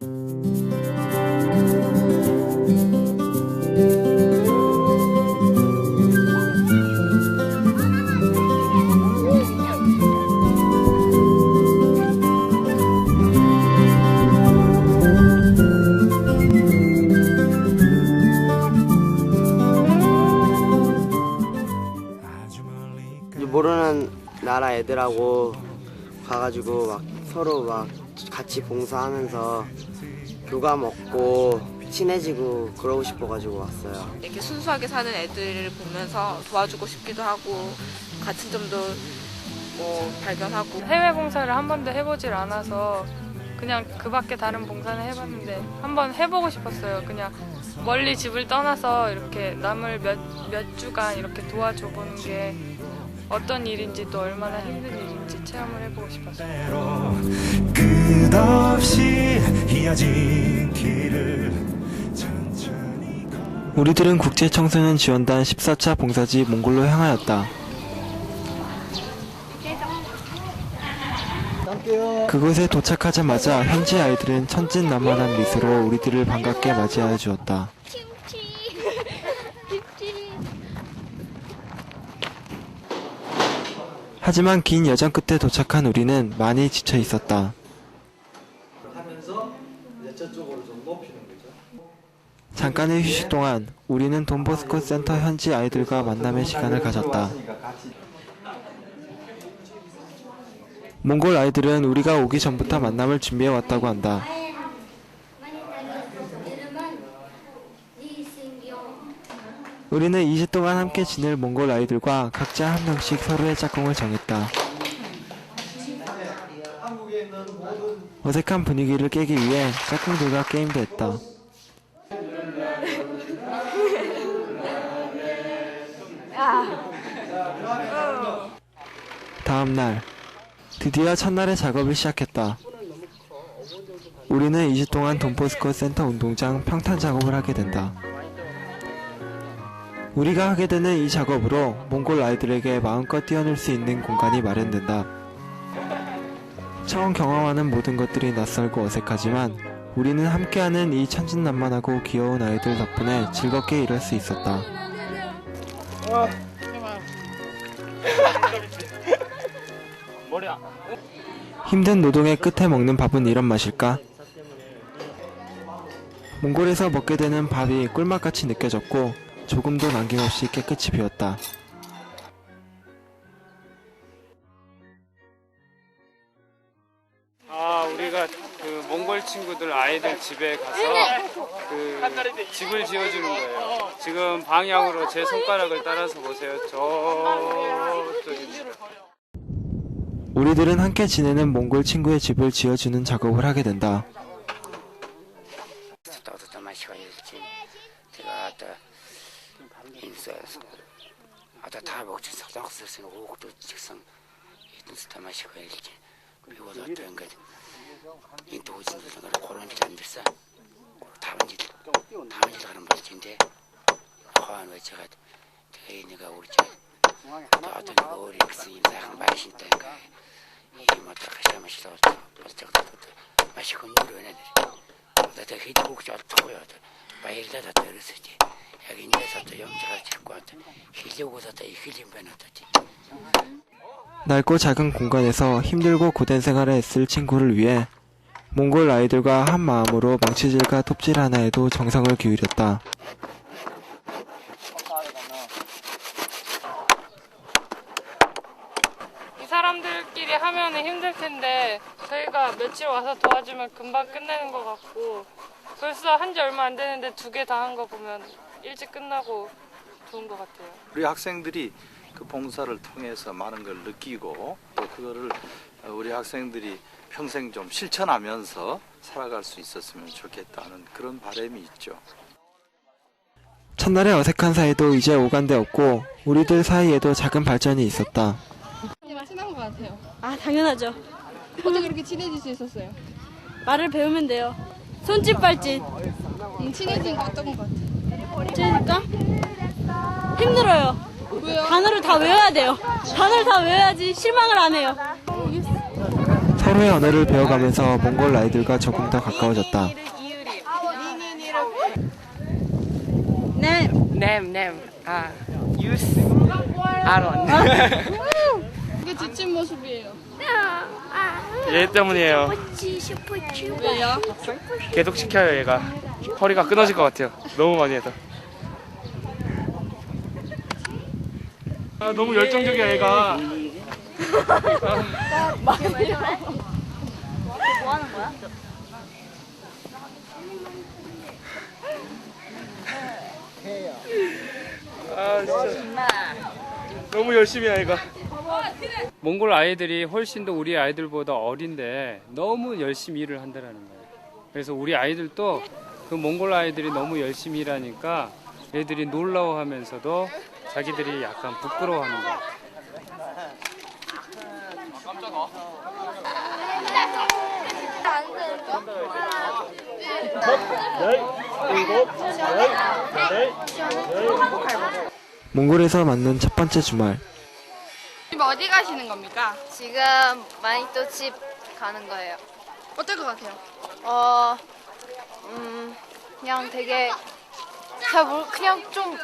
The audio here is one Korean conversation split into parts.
이 모르는 나라 애들하고 가가지고 막 서로 막 같이 봉사하면서 교감 얻고 친해지고 그러고 싶어가지고 왔어요. 이렇게 순수하게 사는 애들을 보면서 도와주고 싶기도 하고 같은 점도 뭐 발견하고 해외 봉사를 한 번도 해보질 않아서 그냥 그 밖에 다른 봉사는 해봤는데 한번 해보고 싶었어요. 그냥 멀리 집을 떠나서 이렇게 남을 몇, 몇 주간 이렇게 도와줘 보는 게 어떤 일인지 또 얼마나 힘든 일인지 체험을 해보고 싶었어요. 끝없이 우리들은 국제청소년 지원단 14차 봉사지 몽골로 향하였다. 그곳에 도착하자마자 현지 아이들은 천진난만한 미소로 우리들을 반갑게 맞이하여 주었다. 하지만 긴 여정 끝에 도착한 우리는 많이 지쳐 있었다. 잠깐의 휴식 동안 우리는 돈보스코 센터 현지 아이들과 만남의 시간을 가졌다. 몽골 아이들은 우리가 오기 전부터 만남을 준비해 왔다고 한다. 우리는 2주 동안 함께 지낼 몽골 아이들과 각자 한 명씩 서로의 짝꿍을 정했다. 어색한 분위기를 깨기 위해 짝꿍들과 게임도 했다. 다음 날 드디어 첫날의 작업을 시작했다. 우리는 2주 동안 돈포스코 센터 운동장 평탄 작업을 하게 된다. 우리가 하게 되는 이 작업으로 몽골 아이들에게 마음껏 뛰어놀 수 있는 공간이 마련된다. 처음 경험하는 모든 것들이 낯설고 어색하지만 우리는 함께하는 이 천진난만하고 귀여운 아이들 덕분에 즐겁게 일할 수 있었다. 힘든 노동의 끝에 먹는 밥은 이런 맛일까? 몽골에서 먹게 되는 밥이 꿀맛같이 느껴졌고 조금도 남김없이 깨끗이 비웠다. 아, 우리가 그 몽골 친구들 아이들 집에 가서 그 집을 지어주는 거예요. 지금 방향으로 제 손가락을 따라서 보세요. 저쪽에. 우리들은 함께 지내는 몽골 친구의 집을 지어주는 작업을 하게 된다. 허한 왜 제가 대인이가 우리 저 어떤 거리 무슨 이상 맛이 있다니까 이뭐 다시 맛이 더 벌쩍 맛이 건물을 해야 돼 나도 히디국 잘 타고요. 바일다다 들으시지. 여기 내서도 영자가 찾고 왔다. 힐리고서도 힐림 배놨다지. 넓고 작은 공간에서 힘들고 고된 생활을 했을 친구를 위해 몽골 아이들과 한 마음으로 망치질과 톱질 하나에도 정성을 기울였다. 이 사람들끼리 하면은 힘들 텐데 며칠 와서 도와주면 금방 끝내는 것 같고 벌써 한 지 얼마 안 되는데 두 개 다 한 거 보면 일찍 끝나고 좋은 것 같아요. 우리 학생들이 그 봉사를 통해서 많은 걸 느끼고 또 그거를 우리 학생들이 평생 좀 실천하면서 살아갈 수 있었으면 좋겠다는 그런 바람이 있죠. 첫날의 어색한 사이도 이제 오간데 없고 우리들 사이에도 작은 발전이 있었다. 친한 것 같아요. 아, 당연하죠. 어떻게 그렇게 친해질 수 있었어요? 말을 배우면 돼요. 손짓 발짓. 음, 친해진 거 어떤 것 같아요? 찌니까 힘들어요. 왜요? 단어를 다 외워야 돼요. 단어를 다 외워야지 실망을 안 해요. 서로의 언어를 배워가면서 몽골 아이들과 조금 더 가까워졌다. Nem, nem. Ah, use Aaron. 이게 지친 모습이에요. 얘 때문이에요. 왜요? 계속 시켜요 얘가. 허리가 끊어질 것 같아요. 너무 많이 해서. 아, 너무 열정적이야 얘가. 아 진짜 너무 열심히 해 얘가 몽골 아이들이 훨씬 더 우리 아이들보다 어린데 너무 열심히 일을 한다라는 거예요 그래서 우리 아이들도 그 몽골 아이들이 너무 열심히 일하니까 애들이 놀라워하면서도 자기들이 약간 부끄러워하는 거예요 몽골에서 맞는 첫 번째 주말. 지금 어디 가시는 겁니까? 지금 마니또 집 가는 거예요. 어떨 것 같아요? 어, 음, 그냥 되게 잘 모르, 그냥 좀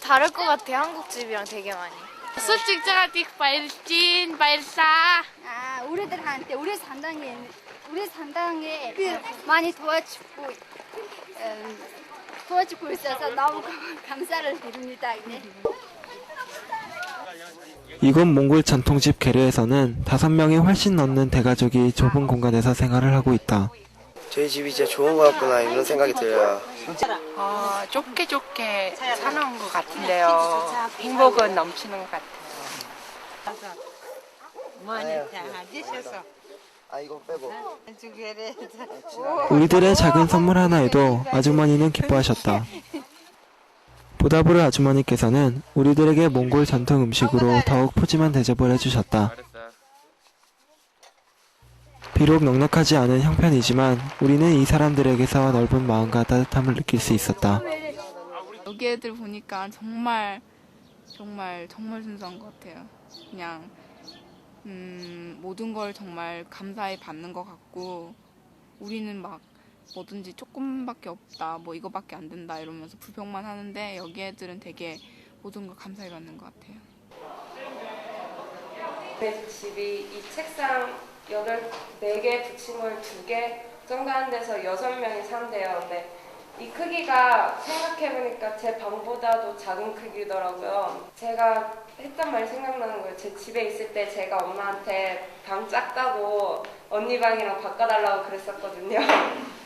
다를 것 같아요. 한국 집이랑 되게 많이. 솔직히 발진 발사. 아, 우리들한테 우리 산당에 우리 산당에 그 많이 도와주고 음, 도와주고 있어서 너무 감사를 드립니다. 네. 이곳 몽골 전통집 게르에서는 다섯 명이 훨씬 넘는 대가족이 좁은 공간에서 생활을 하고 있다. 저희 집이 진짜 좋은 것 같구나 이런 생각이 들어요. 어, 좁게 좁게 사는 것 같은데요. 행복은 넘치는 것 같아요. 아 이거 빼고. 우리들의 작은 선물 하나에도 아주머니는 기뻐하셨다. 보다보르 아주머니께서는 우리들에게 몽골 전통 음식으로 더욱 푸짐한 대접을 해주셨다. 비록 넉넉하지 않은 형편이지만 우리는 이 사람들에게서 넓은 마음과 따뜻함을 느낄 수 있었다. 여기 애들 보니까 정말 정말 정말 순수한 것 같아요. 그냥 음, 모든 걸 정말 감사히 받는 것 같고 우리는 막 뭐든지 조금밖에 없다, 뭐 이거밖에 안 된다 이러면서 불평만 하는데 여기 애들은 되게 모든 걸 감사히 받는 것 같아요. 내 집이 이 책상 여덟 네개 붙인 걸두개 정도 하는 데서 여섯 명이 산대요. 근데 이 크기가 생각해보니까 제 방보다도 작은 크기더라고요. 제가 했던 말이 생각나는 거예요. 제 집에 있을 때 제가 엄마한테 방 작다고 언니 방이랑 바꿔달라고 그랬었거든요.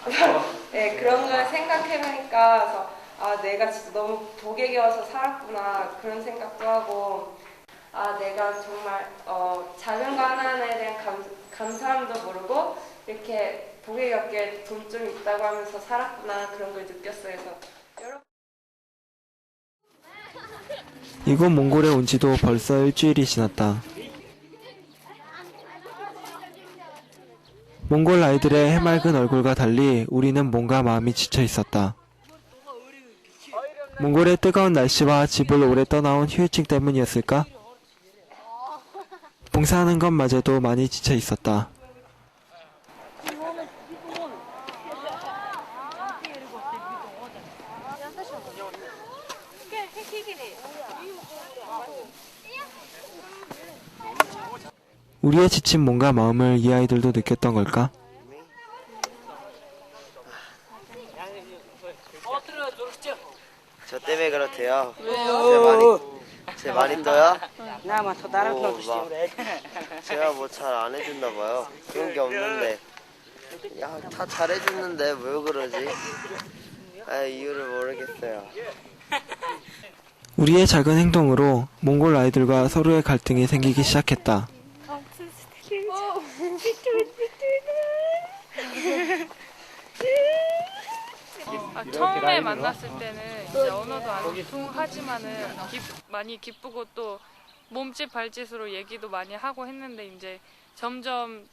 네, 그런 걸 생각해보니까 그래서 아 내가 진짜 너무 독에 겨워서 살았구나 그런 생각도 하고 아 내가 정말 어, 작은 거 하나하나에 대한 감, 감사함도 모르고 이렇게 복에 겹게 돈 좀 있다고 하면서 살았구나 그런 걸 느꼈어요. 그래서 여러분 이곳 몽골에 온 지도 벌써 일주일이 지났다. 몽골 아이들의 해맑은 얼굴과 달리 우리는 뭔가 마음이 지쳐 있었다. 몽골의 뜨거운 날씨와 집을 오래 떠나온 휴유증 때문이었을까? 봉사하는 것마저도 많이 지쳐 있었다. 우리의 지친 몸과 마음을 이 아이들도 느꼈던 걸까? 저 때문에 그렇대요. 제 말이 제 말이 떠요? 나만 더 다른 오, 막 제가 뭐 잘 안 해줬나 봐요. 그런 게 없는데. 야, 다 잘해줬는데 왜 그러지? 아, 이유를 모르겠어요. 우리의 작은 행동으로 몽골 아이들과 서로의 갈등이 생기기 시작했다. 아, 처음에 만났을 때는 이제 언어도 안 통하지만은 기, 많이 기쁘고 또 몸짓 발짓으로 얘기도 많이 하고 했는데 이제 점점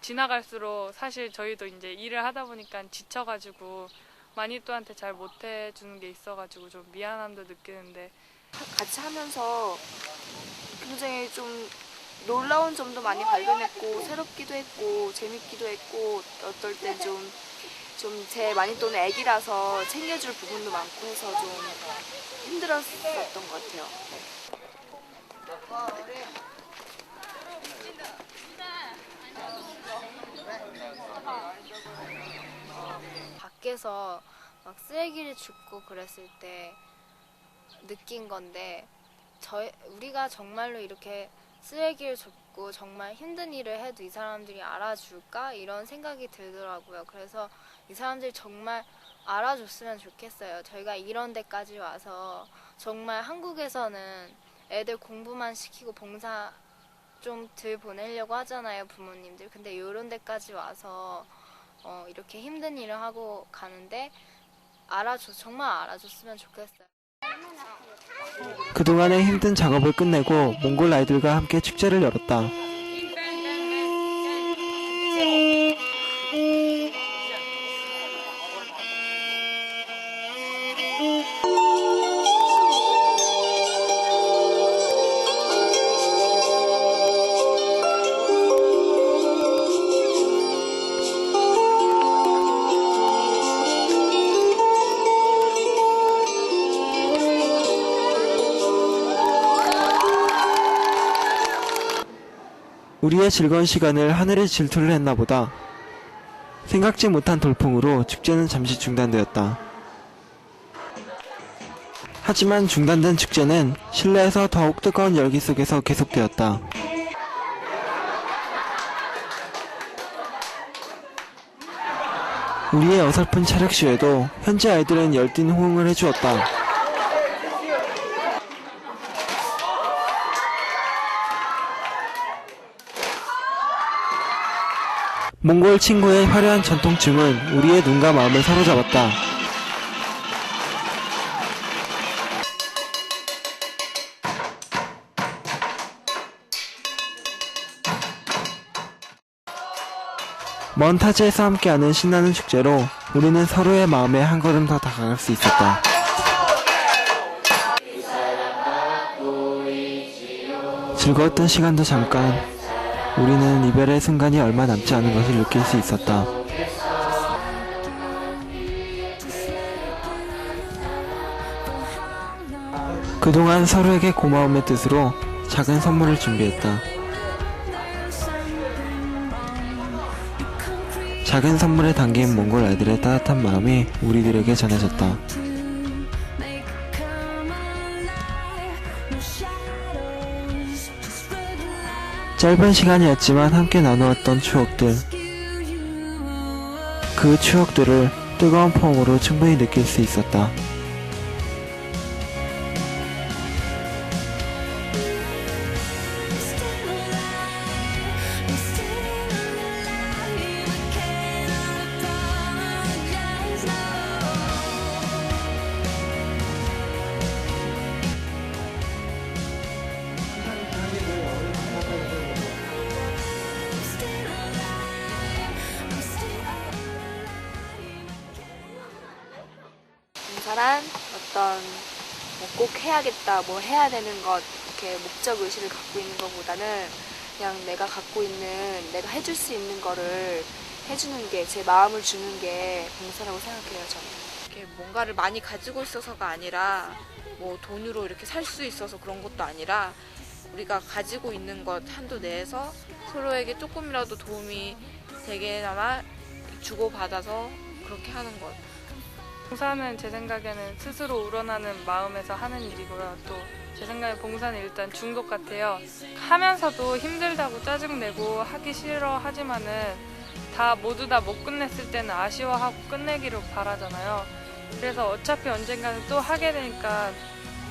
지나갈수록 사실 저희도 이제 일을 하다 보니까 지쳐가지고 마니또한테 잘 못해주는 게 있어가지고 좀 미안함도 느끼는데 같이 하면서 굉장히 좀 놀라운 점도 많이 발견했고 새롭기도 했고 재밌기도 했고 어떨 땐좀 좀 제 많이 또는 애기라서 챙겨줄 부분도 많고 해서 좀 힘들었었던 것 같아요. 밖에서 막 쓰레기를 줍고 그랬을 때 느낀 건데 저 우리가 정말로 이렇게 쓰레기를 줍고 정말 힘든 일을 해도 이 사람들이 알아줄까 이런 생각이 들더라고요. 그래서 이 사람들이 정말 알아줬으면 좋겠어요. 저희가 이런 데까지 와서 정말 한국에서는 애들 공부만 시키고 봉사 좀 덜 보내려고 하잖아요, 부모님들. 근데 이런 데까지 와서 어, 이렇게 힘든 일을 하고 가는데 알아줘 정말 알아줬으면 좋겠어요. 그동안의 힘든 작업을 끝내고 몽골 아이들과 함께 축제를 열었다. 우리의 즐거운 시간을 하늘이 질투를 했나 보다. 생각지 못한 돌풍으로 축제는 잠시 중단되었다. 하지만 중단된 축제는 실내에서 더욱 뜨거운 열기 속에서 계속되었다. 우리의 어설픈 차력쇼에도 현지 아이들은 열띤 호응을 해주었다. 몽골 친구의 화려한 전통춤은 우리의 눈과 마음을 사로잡았다. 먼 타지에서 함께하는 신나는 축제로 우리는 서로의 마음에 한 걸음 더 다가갈 수 있었다. 즐거웠던 시간도 잠깐 우리는 이별의 순간이 얼마 남지 않은 것을 느낄 수 있었다. 그동안 서로에게 고마움의 뜻으로 작은 선물을 준비했다. 작은 선물에 담긴 몽골 아이들의 따뜻한 마음이 우리들에게 전해졌다. 짧은 시간이었지만 함께 나누었던 추억들. 그 추억들을 뜨거운 포옹으로 충분히 느낄 수 있었다. 봉사란 어떤 뭐꼭 해야겠다, 뭐 해야 되는 것, 이렇게 목적 의식을 갖고 있는 것보다는 그냥 내가 갖고 있는, 내가 해줄 수 있는 거를 해주는 게, 제 마음을 주는 게 봉사라고 생각해요, 저는. 이렇게 뭔가를 많이 가지고 있어서가 아니라, 뭐 돈으로 이렇게 살 수 있어서 그런 것도 아니라, 우리가 가지고 있는 것 한도 내에서 서로에게 조금이라도 도움이 되게나마 주고받아서 그렇게 하는 것. 봉사는 제 생각에는 스스로 우러나는 마음에서 하는 일이고요. 또 제 생각에 봉사는 일단 중독 같아요. 하면서도 힘들다고 짜증내고 하기 싫어 하지만은 다 모두 다 못 끝냈을 때는 아쉬워하고 끝내기를 바라잖아요. 그래서 어차피 언젠가는 또 하게 되니까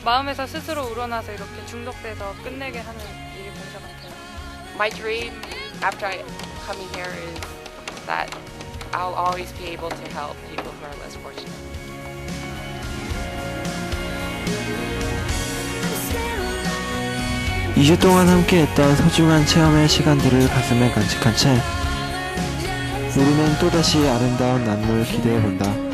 마음에서 스스로 우러나서 이렇게 중독돼서 끝내게 하는 일이 봉사 같아요. My dream after coming here is that I'll always be able to help people who are less fortunate. 이 주 동안 함께했던 소중한 체험의 시간들을 가슴에 간직한 채 우리는 또다시 아름다운 난무를 기대해본다.